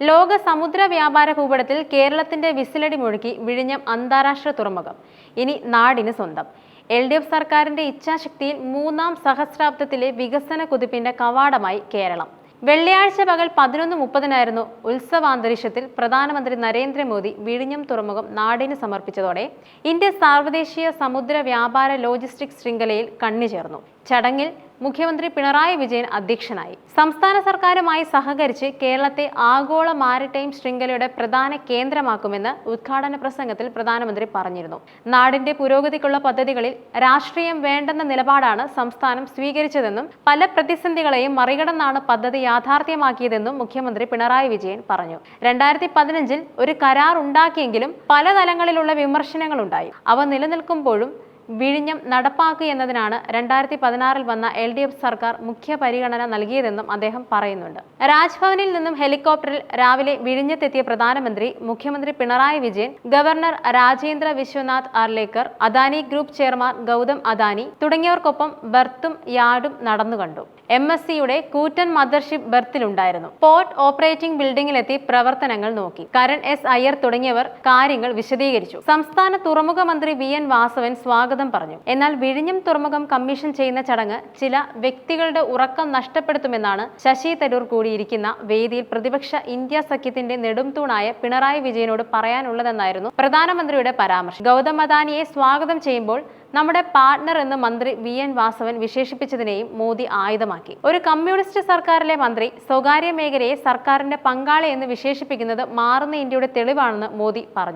ലോക സമുദ്ര വ്യാപാര ഭൂപടത്തിൽ കേരളത്തിന്റെ വിസിലടി മുഴുക്കി വിഴിഞ്ഞം അന്താരാഷ്ട്ര തുറമുഖം. ഇനി നാടിന് സ്വന്തം. എൽ ഡി എഫ് സർക്കാരിന്റെ ഇച്ഛാശക്തിയിൽ മൂന്നാം സഹസ്രാബ്ദത്തിലെ വികസന കുതിപ്പിന്റെ കവാടമായി കേരളം. വെള്ളിയാഴ്ച പകൽ പതിനൊന്ന് മുപ്പതിനായിരുന്നു ഉത്സവാന്തരീക്ഷത്തിൽ പ്രധാനമന്ത്രി നരേന്ദ്രമോദി വിഴിഞ്ഞം തുറമുഖം നാടിന് സമർപ്പിച്ചതോടെ ഇന്ത്യ സാർവദേശീയ സമുദ്ര വ്യാപാര ലോജിസ്റ്റിക്സ് ശൃംഖലയിൽ കണ്ണിചേർന്നു. ചടങ്ങിൽ മുഖ്യമന്ത്രി പിണറായി വിജയൻ അധ്യക്ഷനായി. സംസ്ഥാന സർക്കാരുമായി സഹകരിച്ച് കേരളത്തെ ആഗോള മാരിടൈം ശൃംഖലയുടെ പ്രധാന കേന്ദ്രമാക്കുമെന്ന് ഉദ്ഘാടന പ്രസംഗത്തിൽ പ്രധാനമന്ത്രി പറഞ്ഞിരുന്നു. നാടിന്റെ പുരോഗതിക്കുള്ള പദ്ധതികളിൽ രാഷ്ട്രീയം വേണ്ടെന്ന നിലപാടാണ് സംസ്ഥാനം സ്വീകരിച്ചതെന്നും പല പ്രതിസന്ധികളെയും മറികടന്നാണ് പദ്ധതി യാഥാർത്ഥ്യമാക്കിയതെന്നും മുഖ്യമന്ത്രി പിണറായി വിജയൻ പറഞ്ഞു. രണ്ടായിരത്തി പതിനഞ്ചിൽ ഒരു കരാർ ഉണ്ടാക്കിയെങ്കിലും പല തലങ്ങളിലുള്ള വിമർശനങ്ങളുണ്ടായി. അവ നിലനിൽക്കുമ്പോഴും വിഴിഞ്ഞം നടപ്പാക്കുക എന്നതിനാണ് രണ്ടായിരത്തി പതിനാറിൽ വന്ന എൽ ഡി എഫ് സർക്കാർ മുഖ്യ പരിഗണന നൽകിയതെന്നും അദ്ദേഹം പറയുന്നുണ്ട്. രാജ്ഭവനിൽ നിന്നും ഹെലികോപ്റ്ററിൽ രാവിലെ വിഴിഞ്ഞത്തെത്തിയ പ്രധാനമന്ത്രി മുഖ്യമന്ത്രി Pinarayi Vijayan governor Rajendra Vishwanath Arlekar Adani group chairman Gautam Adani തുടങ്ങിയവർക്കൊപ്പം ബർത്തും യാർഡും നടന്നു കണ്ടു എം എസ് സിയുടെ കൂറ്റൻ മദർഷിപ്പ് ബർത്തിലുണ്ടായിരുന്നു. പോർട്ട് ഓപ്പറേറ്റിംഗ് ബിൽഡിംഗിലെത്തി പ്രവർത്തനങ്ങൾ നോക്കി. കരൺ എസ് അയ്യർ തുടങ്ങിയവർ കാര്യങ്ങൾ വിശദീകരിച്ചു. സംസ്ഥാന തുറമുഖ മന്ത്രി വി എൻ വാസവൻ സ്വാഗതം പറഞ്ഞു. എന്നാൽ വിഴിഞ്ഞം തുറമുഖം കമ്മീഷൻ ചെയ്യുന്ന ചടങ്ങ് ചില വ്യക്തികളുടെ ഉറക്കം നഷ്ടപ്പെടുത്തുമെന്നാണ് ശശി തരൂർ കൂടിയിരിക്കുന്ന വേദിയിൽ പ്രതിപക്ഷ ഇന്ത്യ സഖ്യത്തിന്റെ നെടുംതൂണായ പിണറായി വിജയനോട് പറയാനുള്ളതെന്നായിരുന്നു പ്രധാനമന്ത്രിയുടെ പരാമർശം. ഗൗതം അദാനിയെ സ്വാഗതം ചെയ്യുമ്പോൾ നമ്മുടെ പാർട്ണർ എന്ന് മന്ത്രി വി എൻ വാസവൻ വിശേഷിപ്പിച്ചതിനെയും മോദി ആയുധമാക്കി. ഒരു കമ്മ്യൂണിസ്റ്റ് സർക്കാരിലെ മന്ത്രി സ്വകാര്യ മേഖലയെ സർക്കാരിന്റെ പങ്കാളി എന്ന് വിശേഷിപ്പിക്കുന്നത് മാറുന്ന ഇന്ത്യയുടെ തെളിവാണെന്ന് മോദി പറഞ്ഞു.